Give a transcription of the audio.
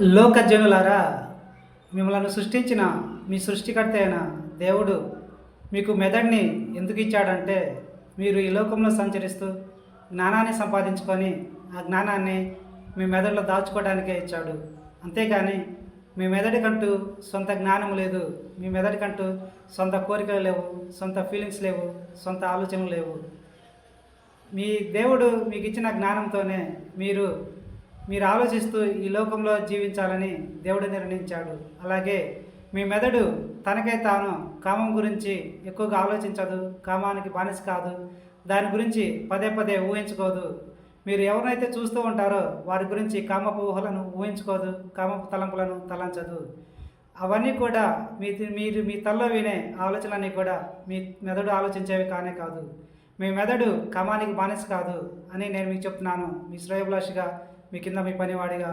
లోకజనులారా మిమ్మల్ని సృష్టించిన మీ సృష్టికర్త అయిన దేవుడు మీకు మెదడుని ఎందుకు ఇచ్చాడంటే మీరు ఈ లోకంలో సంచరిస్తూ జ్ఞానాన్ని సంపాదించుకొని ఆ జ్ఞానాన్ని మీ మెదడులో దాచుకోవడానికే ఇచ్చాడు. అంతేగాని మీ మెదడికంటూ సొంత జ్ఞానం లేదు మీ మెదడికంటూ సొంత కోరికలు లేవు సొంత ఫీలింగ్స్ లేవు సొంత ఆలోచనలు లేవు. మీ దేవుడు మీకు ఇచ్చిన జ్ఞానంతోనే మీరు మీరు ఆలోచిస్తూ ఈ లోకంలో జీవించాలని దేవుడు నిర్ణయించాడు. అలాగే మీ మెదడు తనకై తాను కామం గురించి ఎక్కువగా ఆలోచించదు కామానికి బానిస కాదు. దాని గురించి పదే పదే ఊహించుకోదు. మీరు ఎవరినైతే చూస్తూ ఉంటారో వారి గురించి కామపు ఊహలను ఊహించుకోదు కామపు తలంపులను తలంచదు. అవన్నీ కూడా మీ మీరు మీ తల్లో వినే ఆలోచనలన్నీ కూడా మీ మెదడు ఆలోచించేవి కానే కాదు. మీ మెదడు కమానికి బానిస కాదు అని నేను మీకు చెప్తున్నాను. మీ శ్రేయభిలాషిగా మీ కింద మీ పనివాడిగా